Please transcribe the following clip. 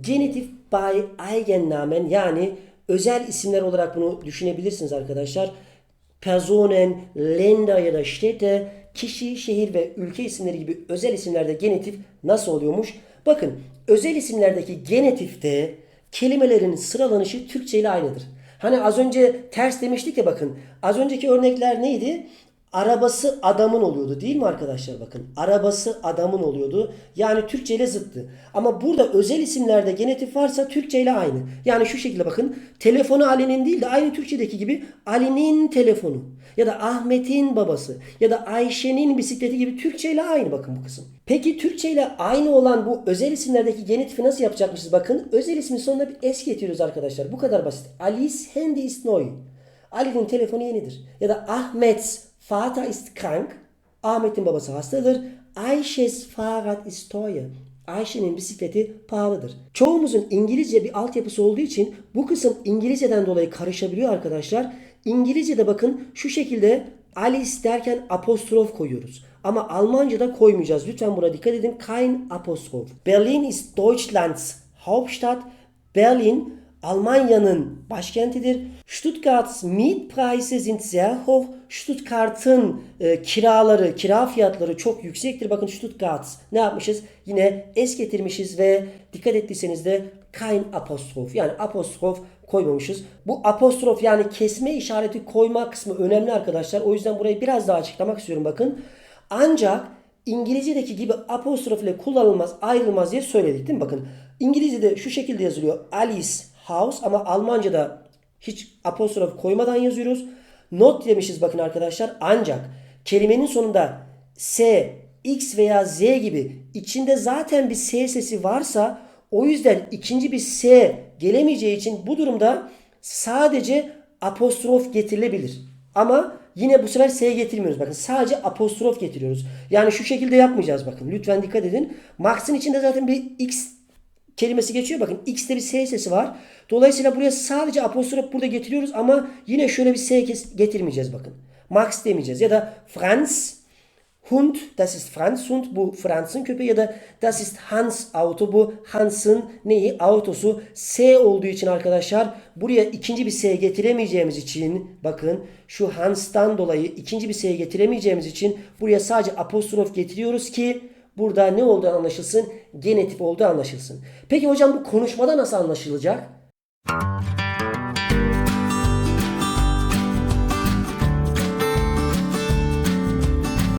genitif by Eigennamen yani özel isimler olarak bunu düşünebilirsiniz arkadaşlar. Personen, Länder ya da Städte, kişi, şehir ve ülke isimleri gibi özel isimlerde genitif nasıl oluyormuş? Bakın özel isimlerdeki genitifte kelimelerin sıralanışı Türkçe ile aynıdır. Hani az önce ters demiştik ya bakın. Az önceki örnekler neydi? Arabası adamın oluyordu değil mi arkadaşlar bakın. Arabası adamın oluyordu. Yani Türkçe ile zıttı. Ama burada özel isimlerde genetif varsa Türkçe ile aynı. Yani şu şekilde bakın. Telefonu Ali'nin değil de aynı Türkçedeki gibi Ali'nin telefonu. Ya da Ahmet'in babası. Ya da Ayşe'nin bisikleti gibi Türkçe ile aynı bakın bu kısım. Peki Türkçe ile aynı olan bu özel isimlerdeki genetifi nasıl yapacakmışız? Bakın özel ismin sonuna bir es getiriyoruz arkadaşlar. Bu kadar basit. Alice Handy neu. Ali'nin telefonu yenidir. Ya da Ahmet's Vater ist krank. Ahmet'in babası hastadır. Ayşe's Fahrrad ist teuer. Ayşe'nin bisikleti pahalıdır. Çoğumuzun İngilizce bir altyapısı olduğu için bu kısım İngilizceden dolayı karışabiliyor arkadaşlar. İngilizce'de bakın şu şekilde Alice derken apostrof koyuyoruz. Ama Almanca'da koymayacağız. Lütfen buna dikkat edin. Kein Apostrof. Berlin ist Deutschlands Hauptstadt. Berlin Almanya'nın başkentidir. Stuttgart's Mietpreise sind sehr hoch. Stuttgart'ın e, kiraları, kira fiyatları çok yüksektir. Bakın Stuttgart ne yapmışız? Yine es getirmişiz ve dikkat ettiyseniz de kein apostrof yani apostrof koymamışız. Bu apostrof yani kesme işareti koyma kısmı önemli arkadaşlar. O yüzden burayı biraz daha açıklamak istiyorum bakın. Ancak İngilizce'deki gibi apostrof ile kullanılmaz, ayrılmaz diye söyledik değil mi? Bakın İngilizce'de şu şekilde yazılıyor. Alice House ama Almanca'da hiç apostrof koymadan yazıyoruz. Not demişiz bakın arkadaşlar. Ancak kelimenin sonunda S, X veya Z gibi içinde zaten bir S sesi varsa o yüzden ikinci bir S gelemeyeceği için bu durumda sadece apostrof getirilebilir. Ama yine bu sefer S getirmiyoruz. Bakın sadece apostrof getiriyoruz. Yani şu şekilde yapmayacağız bakın. Lütfen dikkat edin. Max'ın içinde zaten bir X kelimesi geçiyor. Bakın X'te bir S sesi var. Dolayısıyla buraya sadece apostrof burada getiriyoruz ama yine şöyle bir S getirmeyeceğiz bakın. Max demeyeceğiz. Ya da Franz Hund, das ist Franz Hund, bu Franz'ın köpeği ya da das ist Hans Auto, bu Hans'ın neyi? Autosu. S olduğu için arkadaşlar buraya ikinci bir S getiremeyeceğimiz için bakın şu Hans'tan dolayı ikinci bir S getiremeyeceğimiz için buraya sadece apostrof getiriyoruz ki burada ne olduğu anlaşılsın? Genetif olduğu anlaşılsın. Peki hocam bu konuşmada nasıl anlaşılacak?